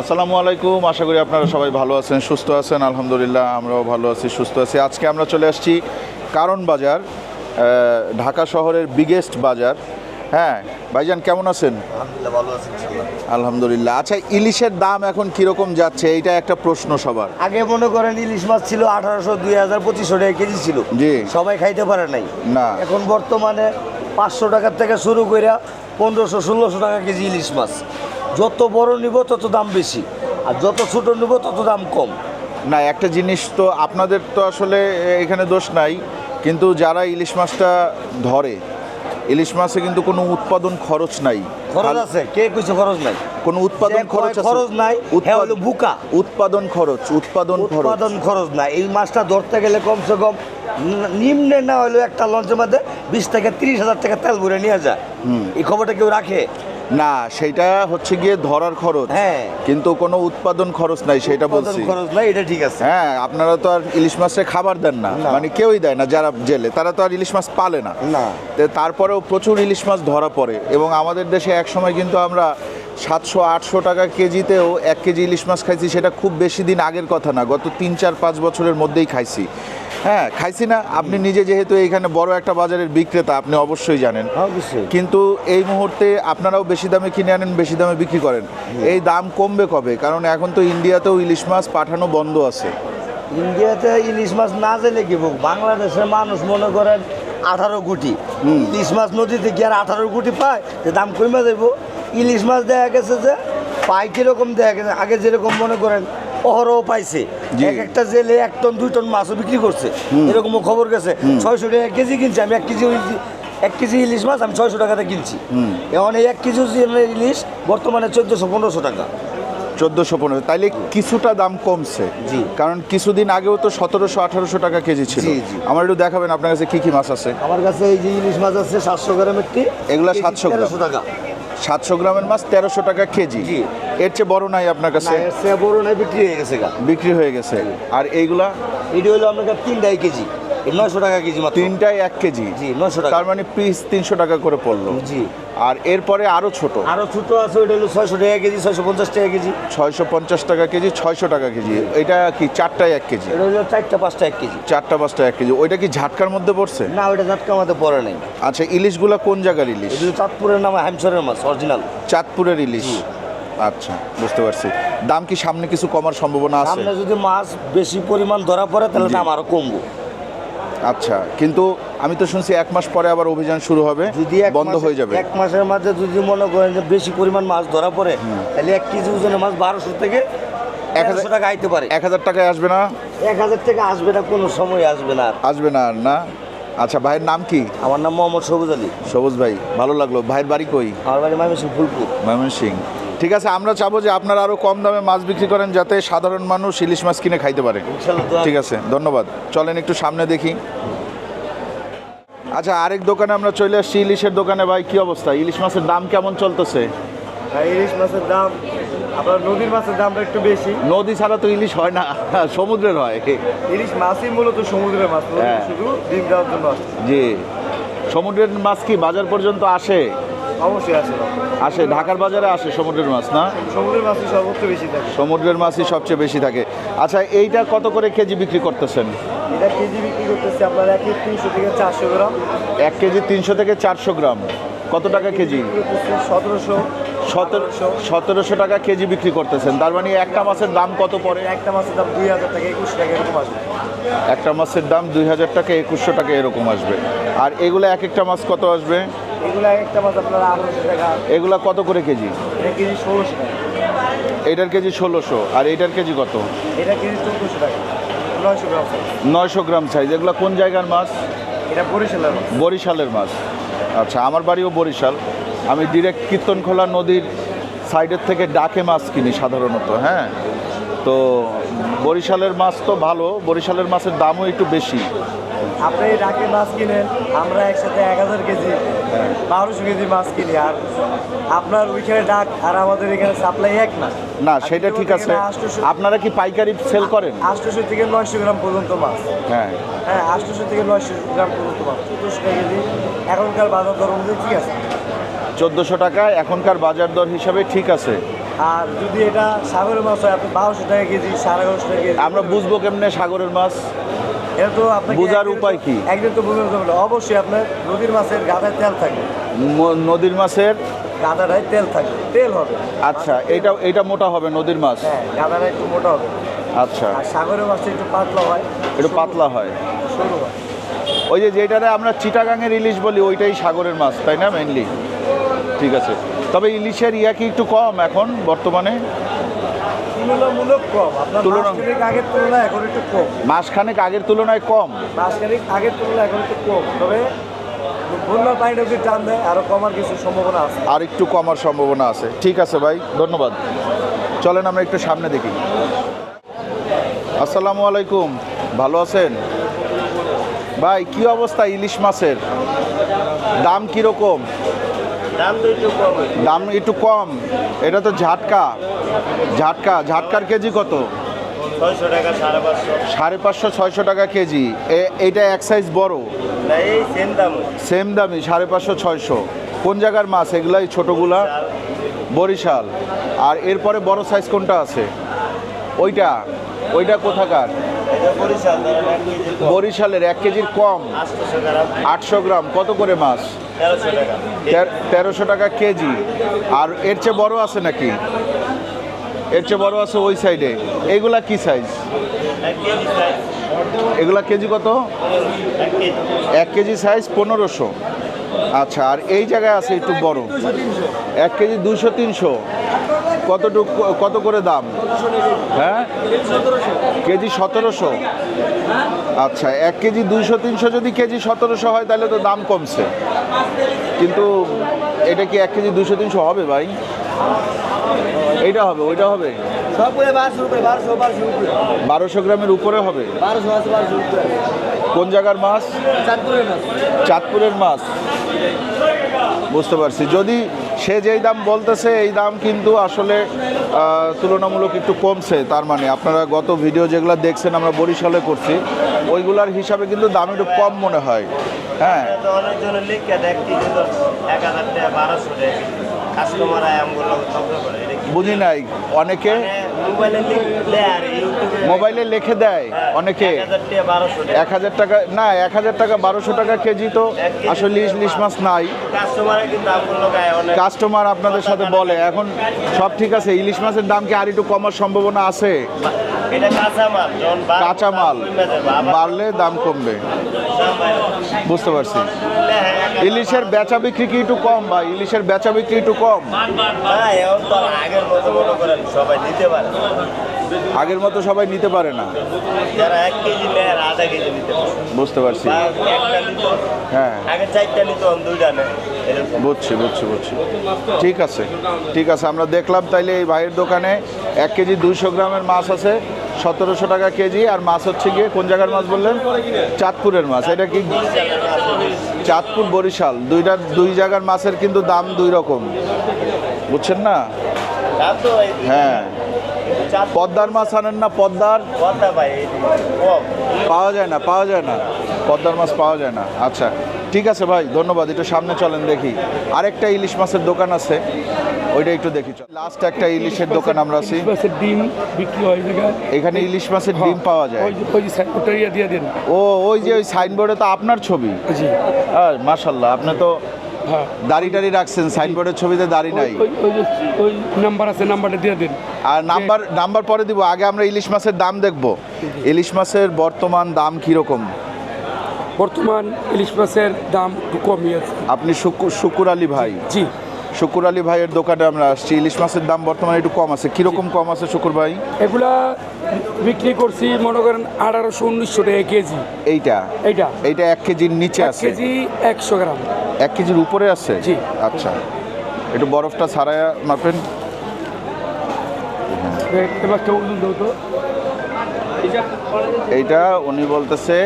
আসসালামু আলাইকুম আশা করি আপনারা সবাই ভালো আছেন সুস্থ আছেন আলহামদুলিল্লাহ আমরাও ভালো আছি সুস্থ আছি। আজকে আমরা চলে আসছি কারণ বাজার ঢাকা শহরের বিগেস্ট বাজার। হ্যাঁ ভাইজান কেমন আছেন? আলহামদুলিল্লাহ ভালো আছি আলহামদুলিল্লাহ। আচ্ছা ইলিশের দাম এখন কীরকম যাচ্ছে? এইটা একটা প্রশ্ন সবার। আগে মনে করেন ইলিশ মাছ ছিল আঠারোশো দুই হাজার পঁচিশশো টাকা কেজি ছিল। জি। সবাই খাইতে পারে নাই। না। এখন বর্তমানে পাঁচশো টাকার থেকে শুরু করে পনেরোশো ষোলোশো টাকা কেজি ইলিশ মাছ। যত বড় নিব তত দাম বেশি আর যত ছোট নিব তত দাম কম। না একটা জিনিস তো আপনাদের তো আসলে এখানে দোষ নাই কিন্তু যারা ইলিশ মাছটা ধরে ইলিশ মাছে কিন্তু কোনো উৎপাদন খরচ নাই। খরচ আছে কে কিছু খরচ নাই? কোনো উৎপাদন খরচ খরচ নাই, হলো বুকা। উৎপাদন খরচ উৎপাদন খরচ। উৎপাদন খরচ নাই। এই মাছটা ধরতে গেলে কমসে কম নিম্নে না হলেও একটা লঞ্চের মধ্যে বিশ থেকে তিরিশ হাজার টাকা তেল ভরে নিয়ে যায়। এই খবরটা কেউ রাখে? না সেটা হচ্ছে গিয়ে ধরার খরচ হ্যাঁ। কিন্তু কোনো উৎপাদন খরচ নাই সেটা উৎপাদন বলছি খরচ নাই এটা ঠিক আছে হ্যাঁ আপনারা তো আর ইলিশ মাছের খাবার দেন না। মানে কেউই দেয় না যারা জেলে তারা তো আর ইলিশ মাছ পালে না না। তারপরেও প্রচুর ইলিশ মাছ ধরা পড়ে এবং আমাদের দেশে একসময় কিন্তু আমরা সাতশো আটশো টাকা কেজিতেও এক কেজি ইলিশ মাছ খাইছি সেটা খুব বেশি দিন আগের কথা না গত তিন চার পাঁচ বছরের মধ্যেই খাইছি। হ্যাঁ খাইছি না আপনি নিজে যেহেতু এখানে বড় একটা বাজারের বিক্রেতা আপনি অবশ্যই জানেন। কিন্তু এই মুহূর্তে আপনারাও বেশি দামে কিনে আনেন বেশি দামে বিক্রি করেন। এই দাম কমবে কবে? কারণ এখন তো ইন্ডিয়াতেও ইলিশ মাছ পাঠানো বন্ধ আছে। ইন্ডিয়াতে ইলিশ মাছ না জেলে কি বাংলাদেশের মানুষ মনে করেন আঠারো কোটি। ইলিশ মাছ নদীতে কি আর আঠারো কোটি পায়? দাম কমে দেবো ইলিশ মাছ দেখা গেছে যে পাই কীরকম দেখা গেছে আগে যেরকম মনে করেন অহরহ পাইছে। এক একটা জেলে এক টন দুই টন মাছও বিক্রি করছে এরকমও খবর গেছে। ছয়শো টাকা এক কেজি কিনছি আমি এক কেজি এক কেজি ইলিশ মাছ আমি ছয়শো টাকাতে কিনছি। এখন এই এক কেজি ইলিশ বর্তমানে চোদ্দোশো পনেরোশো টাকা। চোদ্দোশো পনেরো তাইলে কিছুটা দাম কমছে। জি। কারণ কিছুদিন আগেও তো সতেরোশো আঠারোশো টাকা কেজি ছিল। আমার একটু দেখাবেন আপনার কাছে কি কি মাছ আছে? আমার কাছে এই যে ইলিশ মাছ আছে সাতশো গ্রামের টি এগুলা 700 গ্রাম। টাকা। সাতশো গ্রামের মাছ তেরোশো টাকা কেজি। এর চেয়ে বড় নাই আপনার কাছে? না, এর চেয়ে বড় নাই বিক্রি হয়ে গেছে বিক্রি হয়ে গেছে। আর এইগুলা? এটি হলো আপনার তিনটাই কেজি। নয়শো টাকা কেজি মাত্র। তিনটায় এক কেজি। জি নয়শো টাকা। তার মানে পিস তিনশো টাকা করে পড়ল। জি। আর এরপরে আরও ছোট। আরও ছোট আছে ওইটা হলো ছয়শো টাকা কেজি ছয়শো পঞ্চাশ টাকা কেজি। ছয়শো পঞ্চাশ টাকা কেজি ছয়শো টাকা কেজি। এটা কি চারটায় এক কেজি? এটা হলো চারটা পাঁচটা এক কেজি। চারটা পাঁচটা এক কেজি। ওইটা কি ঝাটকার মধ্যে পড়ছে? না ওইটা ঝাটকার মধ্যে পড়ে নেই। আচ্ছা ইলিশগুলা কোন জায়গার ইলিশ? চাঁদপুরের নাম হ্যামসরের মাছ অরিজিনাল। চাঁদপুরের ইলিশ। আচ্ছা বুঝতে পারছি। দাম কি সামনে কিছু কমার সম্ভাবনা আছে? সামনে যদি মাছ বেশি পরিমাণ ধরা পড়ে তাহলে দাম আরও কমবো। আচ্ছা কিন্তু আমি তো শুনছি এক মাস পরে আবার অভিযান শুরু হবে যদি বন্ধ হয়ে যাবে। এক মাসের মাঝে যদি মনে করেন যে বেশি পরিমাণ মাছ ধরা পড়ে তাহলে এক কেজি ওজনের মাছ বারোশো থেকে এক হাজার- টাকা আইতে পারে। এক হাজার টাকায় আসবে না? এক হাজার টাকা আসবে না কোনো সময় আসবে না। আসবে না আর না? আচ্ছা ভাইয়ের নাম কি? আমার নাম মোহাম্মদ সবুজ আলী। সবুজ ভাই ভালো লাগল। ভাইয়ের বাড়ি কই? আমার বাড়ি ময়মনসিং ফুলপুর। ময়মনসিং ঠিক আছে আমরা চাবো যে আপনারা আরও কম দামে মাছ বিক্রি করেন যাতে সাধারণ মানুষ ইলিশ মাছ কিনে খাইতে পারে। ঠিক আছে ধন্যবাদ। চলেন একটু সামনে দেখি। আচ্ছা আরেক দোকানে আমরা চলে আসছি ইলিশের দোকানে ভাই কি অবস্থা? ইলিশ মাছের দাম কেমন চলতেছে? ইলিশ মাছের দাম আপনার নদীর মাছের দামটা একটু বেশি। নদী ছাড়া তো ইলিশ হয় না সমুদ্রের হয়। ইলিশ মাছই মূলত সমুদ্রের মাছ হ্যাঁ। শুধু ডিম দেওয়ার জন্য জি। সমুদ্রের মাছ কি বাজার পর্যন্ত আসে? অবশ্যই আসে আসে ঢাকার বাজারে আসে সমুদ্রের মাছ না? সমুদ্রের মাছই সর্বোচ্চ বেশি থাকে। সমুদ্রের মাছই সবচেয়ে বেশি থাকে। আচ্ছা এইটা কত করে কেজি বিক্রি করতেছেন? এটা কেজি বিক্রি করতেছে আপনার এক কেজি তিনশো থেকে চারশো গ্রাম। এক কেজি তিনশো থেকে চারশো গ্রাম। কত টাকা কেজি? সতেরোশো সতেরোশো টাকা কেজি বিক্রি করতেছেন। তার মানে একটা মাছের দাম কত পড়ে? একটা মাছের দাম দুই হাজার টাকা একুশশো টাকা এরকম আসবে। একটা মাছের দাম দুই হাজার টাকা একুশশো টাকা এরকম আসবে। আর এগুলো এক একটা মাছ কত আসবে? এগুলো একটা মাছ আপনার আঠারোশো টাকা। এগুলা কত করে কেজি? কেজি ষোলোশো টাকা। এটার কেজি ষোলোশো আর এটার কেজি কত? এটা কেজি চোদ্দোশো টাকা নয়শো গ্রাম নয়শো গ্রাম সাইজ এগুলো কোন জায়গার মাছ? এটা বরিশালের মাছ। বরিশালের মাছ। আচ্ছা আমার বাড়িও বরিশাল। আমি ডিরেক্ট কীর্তনখোলা নদীর সাইডের থেকে ডাকে মাছ কিনি সাধারণত হ্যাঁ? তো বরিশালের মাছ তো ভালো বরিশালের মাছের দামও একটু বেশি। আপনি ডাকে মাছ কিনেন আমরা একসাথে এক হাজার কেজি বারোশো কেজি মাছ কিনি। আর আপনার ওইখানে ডাক আর আমাদের এখানে সাপ্লাই এক না। না সেটা ঠিক আছে। আপনারা কি পাইকারি সেল করেন? আটশোশো থেকে নয়শো গ্রাম পর্যন্ত মাছ। হ্যাঁ। হ্যাঁ আটশোশো থেকে নয়শো গ্রাম পর্যন্ত মাছ। চোদ্দোশো টাকা কেজি। এখনকার বাজার দর অনুযায়ী ঠিক আছে। চোদ্দোশো টাকা এখনকার বাজার দর হিসাবে ঠিক আছে। আর যদি এটা সাগরের মাছ হয় আপনি বারোশো টাকা কেজি সাড়ে এগারোশো টাকা কেজি। আমরা বুঝব কেমনে সাগরের মাছ? এটা তো আপনাকে বোঝার উপায় কি? একদিন তো বোঝানো যাবে না। অবশ্যই আপনার নদীর মাছের গাদায় তেল থাকবে নদীর মাছের? গাদাটায় তেল থাকবে তেল হবে। আচ্ছা এইটা এইটা মোটা হবে নদীর মাছ? হ্যাঁ গাদাটা একটু মোটা হবে। আচ্ছা। আর সাগরের মাছটা একটু পাতলা হয় একটু পাতলা হয়। সরু হয়। ওই যে যেটারে আমরা চিটাগাঙের ইলিশ বলি ওইটাই সাগরের মাছ তাই না মেনলি ঠিক আছে। তবে ইলিশের ইয়া কি একটু কম এখন বর্তমানে? তুলনামূলক কম। আপনার তুলনা- আগের তুলনায় এখন একটু কম। মাসখানেক আগের তুলনায় কম। মাসখানিক আগের তুলনায় এখন একটু কম। তবে বন্যার পানিটা যদি টান দেয় আরও কমার কিছু সম্ভাবনা আছে। আর একটু কমার সম্ভাবনা আছে। ঠিক আছে ভাই ধন্যবাদ। চলেন আমরা একটু সামনে দেখি। আসসালামু আলাইকুম। ভালো আছেন? ভাই কি অবস্থা ইলিশ মাছের? দাম কীরকম? দাম একটু কম। এটা তো ঝাটকা। ঝাটকা। ঝাটকার কেজি কত? সাড়ে পাঁচশো। ছয়শো টাকা কেজি। এ- এইটা এক সাইজ বড়? সেম দামি। সাড়ে পাঁচশো ছয়শো। কোন জায়গার মাছ? এগুলাই ছোটোগুলা? বরিশাল। আর এরপরে বড় সাইজ কোনটা আছে? ওইটা। ওইটা কোথাকার? এটা এক কেজি বরিশালের এক কেজির কম। আটশো গ্রাম। কত করে মাছ? তেরোশো টাকা। কেজি। আর এর চেয়ে বড় আছে নাকি? এর চেয়ে বড় আছে ওই সাইডে এগুলা কি সাইজ এগুলা কেজি কত? এক কেজি। সাইজ পনেরোশো। আচ্ছা আর এই জায়গায় আছে একটু বড়। এক কেজি দুশো তিনশো। কতটুক কত করে দাম? হ্যাঁ? কেজি সতেরোশো। আচ্ছা এক কেজি দুইশো তিনশো যদি কেজি সতেরোশো হয় তাহলে তো দাম কমছে। কিন্তু এটা কি এক কেজি দুশো তিনশো হবে ভাই? এইটা হবে ওইটা হবে? বারোশো গ্রামের উপরে হবে? কোন জায়গার মাছ। চাঁদপুরের মাছ। বুঝতে পারছি। যদি সে যেই দাম বলতেছে, এই দাম কিন্তু আসলে তুলনামূলক একটু কমছে তার মানে। আপনারা গত ভিডিও যেগুলো দেখছেন, আমরা বরিশালে করছি, ওইগুলার হিসাবে কিন্তু দাম একটু কম মনে হয়। হ্যাঁ। কি বুঝি নাই অনেকে মোবাইলে লিখে দেয় অনেকে। এক হাজার টাকা না এক হাজার টাকা বারোশো টাকা কেজি তো আসলে ইলিশ মাছ নাই। কাস্টমারে আপনাদের সাথে বলে এখন সব ঠিক আছে ইলিশ মাছের দাম কি আর একটু কমার সম্ভাবনা আছে? কাঁচামাল বাড়লে দাম কমবে। বুঝতে পারছি। ইলিশের বেচা বিক্রি কি একটু কম বা ইলিশের বেচা বিক্রি একটু কম। আগের মতো মনে করেন সবাই নিতে পারে না। আগের মতো সবাই নিতে পারে না। যারা এক কেজি নেয় আর আধা কেজি নিতে পারে। বুঝতে পারছি। হ্যাঁ। আগে চারটা নিত দুইটা নেয়। বুঝছি বুঝছি বুঝছি। ঠিক আছে ঠিক আছে আমরা দেখলাম তাইলে এই ভাইয়ের দোকানে এক কেজি দুইশো গ্রামের মাছ আছে। সতেরোশো টাকা কেজি আর মাছ হচ্ছে গিয়ে কোন জায়গার মাছ বললেন? চাঁদপুরের মাছ। এটা কি? চাঁদপুর বরিশাল। দুইটা দুই জায়গার মাছের কিন্তু দাম দুই রকম। বুঝছেন না? হ্যাঁ। পদ্মার মাছ আনেন না? পদ্মার? পাওয়া যায় না, পাওয়া যায় না। পদ্মার মাছ পাওয়া যায় না। আচ্ছা ঠিক আছে ভাই, ধন্যবাদ। একটু সামনে চলেন দেখি। আরেকটা ইলিশ মাছের দোকান আছে। ওইটা একটু দেখি লাস্ট একটা ইলিশের দোকান আমরা আছি। মাছের ডিম বিক্রি হয় এখানে ইলিশ মাছের ডিম পাওয়া যায়। ওই যে ওই দিয়ে দেন। ও ওই যে ওই সাইনবোর্ডে তো আপনার ছবি? জি। হ্যাঁ মাশাল্লাহ আপনি তো হ্যাঁ। দাড়ি টাড়ি রাখছেন সাইনবোর্ডের ছবিতে দাড়ি নাই। ওই নাম্বার আছে নাম্বারটা দিয়ে দেন। আর নাম্বার নাম্বার পরে দিব আগে আমরা ইলিশ মাছের দাম দেখব। ইলিশ মাছের বর্তমান দাম কীরকম? বর্তমান ইলিশ মাছের দাম একটু কমই আছে। আপনি শুকুর আলী ভাই। জি। শুকুর আলী ভাইয়ের দোকানে আমরা আসছি। ইলিশ মাছের দাম বর্তমানে একটু কম আছে। কীরকম কম আছে শুকুর ভাই? এগুলা বিক্রি করছি মনে করেন আঠারোশো উনিশশো টাকা কেজি। এইটা? এইটা। এইটা এক কেজির নিচে আছে? কেজি একশো গ্রাম। এক কেজির উপরে আছে? জি। আচ্ছা। একটু বরফটা ছাড়ায়া মাপেন। এ মাছটা ওজন দাও তো। এইটা উনি বলতেছে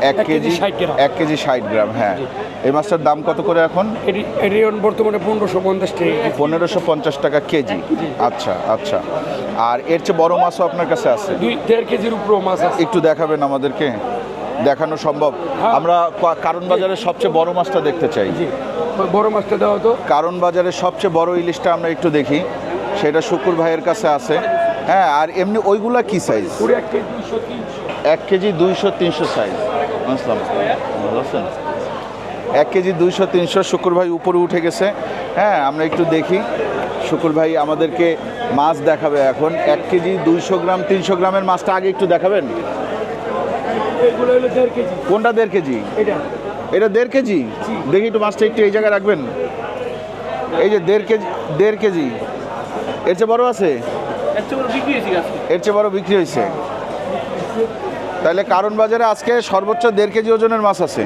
এক কেজি কেজি 60 গ্রাম। এক কেজি ষাট গ্রাম হ্যাঁ। এই মাছটার দাম কত করে এখন? এটি বর্তমানে পনেরোশো পঞ্চাশ টাকা পনেরোশো পঞ্চাশ টাকা কেজি। আচ্ছা আচ্ছা। আর এর চেয়ে বড় মাছও আপনার কাছে আছে? দুই দেড় কেজির উপরেও মাছ আছে। একটু দেখাবেন আমাদেরকে। দেখানো সম্ভব। হ্যাঁ। আমরা কারণ বাজারের সবচেয়ে বড় মাছটা দেখতে চাই। বড় মাছটা দেওয়া তো। কারণ বাজারের সবচেয়ে বড় ইলিশটা আমরা একটু দেখি। সেটা শুকুর ভাইয়ের কাছে আছে। হ্যাঁ আর এমনি ওইগুলা কি সাইজ এক কেজি দুইশো তিনশো। সাইজ বুঝলাম। ভালো এক কেজি দুইশো তিনশো শুকুর ভাই উপরে উঠে গেছে। হ্যাঁ আমরা একটু দেখি। শুকুর ভাই আমাদেরকে মাছ দেখাবে এখন। এক কেজি দুইশো গ্রাম তিনশো গ্রামের মাছটা আগে একটু দেখাবেন? কোনটা দেড় কেজি? এটা। এটা দেড় কেজি? দেখি একটু মাছটা একটু এই জায়গায় রাখবেন। এই যে দেড় কেজি দেড় কেজি। এর চেয়ে বড় আছে? এর চেয়ে বড় বিক্রি হয়েছে। তাহলে কারণ বাজারে আজকে সর্বোচ্চ দেড় কেজি ওজনের মাছ আছে।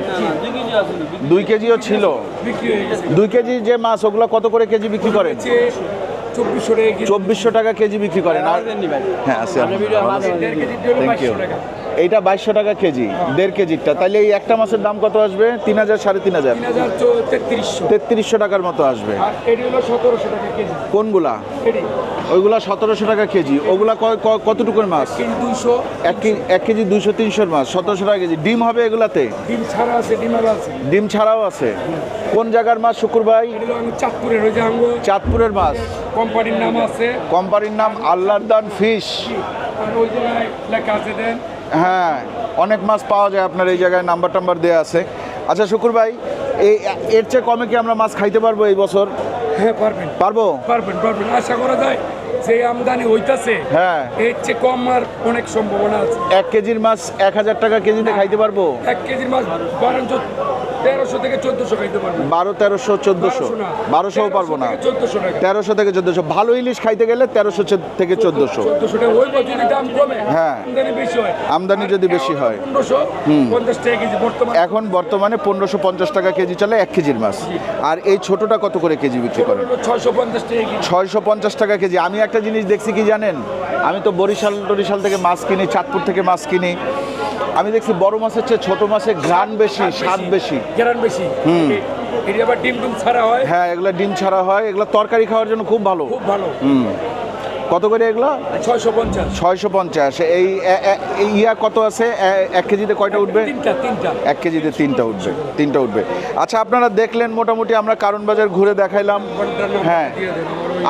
দুই কেজিও ছিল। দুই কেজি যে মাছ ওগুলো কত করে কেজি বিক্রি করে চব্বিশশো টাকা কেজি। বিক্রি করেন। আর হ্যাঁ আছে। থ্যাংক ইউ এইটা বাইশশো টাকা কেজি দেড় কেজিরটা। তাহলে এই একটা মাছের দাম কত আসবে? তিন হাজার সাড়ে তিন হাজার। তেত্রিশশো। টাকার মতো আসবে। কোনগুলা? ওইগুলা সতেরোশো টাকা কেজি। ওগুলা কতটুকুর মাছ? এক কেজি দুইশো। তিনশোর মাছ সতেরোশো টাকা কেজি। ডিম হবে এগুলাতে? ডিম ছাড়া আছে ডিমাল ডিম ছাড়াও আছে। কোন জায়গার মাছ শুকুর ভাই? চাঁদপুরের চাঁদপুরের মাছ। কোম্পানির নাম আছে। কোম্পানির নাম আল্লাহর দান ফিশ। লেখা আছে দেন হ্যাঁ অনেক মাছ পাওয়া যায় আপনার এই জায়গায় নাম্বার টাম্বার দেওয়া আছে। আচ্ছা শুকুর ভাই এই এর চেয়ে কমে কি আমরা মাছ খাইতে পারব এই বছর? হ্যাঁ পারবেন। পারব? পারবেন পারবেন। আশা করা যায় যে আমদানি হইতাছে। হ্যাঁ। এর চেয়ে কম আর অনেক সম্ভাবনা আছে। এক কেজির মাছ এক হাজার টাকা কেজিতে খাইতে পারব? এক কেজির মাছ বরঞ্চ তেরোশো থেকে চোদ্দশো খাইতে পারবেন বারো তেরোশো চোদ্দোশো। বারোশোও পারব না। তেরোশো থেকে চোদ্দোশো। ভালো ইলিশ খাইতে গেলে তেরোশো থেকে চোদ্দোশো হ্যাঁ। আমদানি যদি বেশি হয়। এখন বর্তমানে পনেরোশো পঞ্চাশ টাকা কেজি চলে এক কেজির মাছ। আর এই ছোটটা কত করে কেজি বিক্রি করেন? কেজি। ছয়শো পঞ্চাশ টাকা কেজি। আমি একটা জিনিস দেখছি কি জানেন? আমি তো বরিশাল টরিশাল থেকে মাছ কিনি চাঁদপুর থেকে মাছ কিনি। আমি দেখছি বড় মাছের চেয়ে ছোট মাছের ঘ্রাণ বেশি স্বাদ বেশি ঘ্রাণ বেশি। হুম। এটা আবার ডিম ডিম ছাড়া হয়? হ্যাঁ এগুলো ডিম ছাড়া হয় এগুলো তরকারি খাওয়ার জন্য খুব ভালো। খুব ভালো। হুম। কত করে এগুলো? ছয়শো পঞ্চাশ। ছয়শো পঞ্চাশ। এই ইয়া কত আছে? এক কেজিতে কয়টা উঠবে? এক কেজিতে তিনটা উঠবে তিনটা উঠবে। আচ্ছা আপনারা দেখলেন মোটামুটি আমরা কারণ বাজার ঘুরে দেখাইলাম। হ্যাঁ।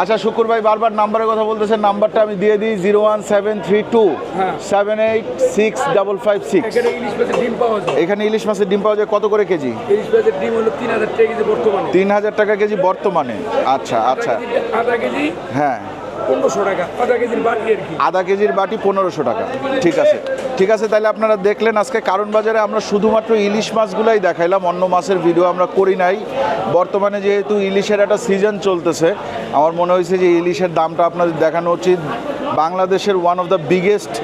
আচ্ছা শুকুর ভাই বারবার নাম্বারের কথা বলতেছেন নাম্বারটা আমি দিয়ে দিই zero one seven three two হ্যাঁ। Seven eight six double five six. এখানে ইলিশ মাছের ডিম পাওয়া যায়। এখানে ইলিশ মাছের ডিম পাওয়া যায় কত করে কেজি? ইলিশ মাছের ডিম হলো তিন হাজার টাকা কেজি বর্তমানে। তিন হাজার টাকা কেজি বর্তমানে। আচ্ছা আচ্ছা। আধা কেজি। হ্যাঁ। আধা কেজির বাটি আধা কেজির বাটি পনেরোশো টাকা। ঠিক আছে। ঠিক আছে, তাহলে আপনারা দেখলেন আজকে কারণ বাজারে আমরা শুধুমাত্র ইলিশ মাছগুলাই দেখাইলাম, অন্য মাছের ভিডিও আমরা করি নাই। বর্তমানে যেহেতু ইলিশের একটা সিজন চলতেছে, আমার মনে হয়েছে যে ইলিশের দামটা আপনাদের দেখানো উচিত। বাংলাদেশের one of the biggest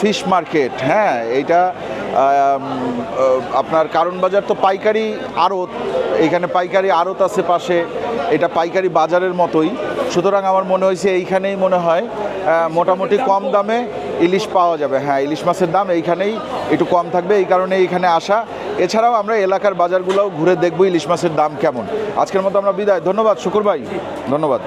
fish market হ্যাঁ এইটা আপনার কারণ বাজার তো পাইকারি আড়ত, এখানে পাইকারি আড়ত আছে পাশে, এটা পাইকারি বাজারের মতোই। সুতরাং আমার মনে হয়েছে এইখানেই মনে হয় মোটামুটি কম দামে ইলিশ পাওয়া যাবে। হ্যাঁ ইলিশ মাছের দাম এইখানেই একটু কম থাকবে, এই কারণে এইখানে আসা। এছাড়াও আমরা এলাকার বাজারগুলোও ঘুরে দেখব ইলিশ মাছের দাম কেমন। আজকের মতো আমরা বিদায়। ধন্যবাদ, শুকুর ভাই। ধন্যবাদ।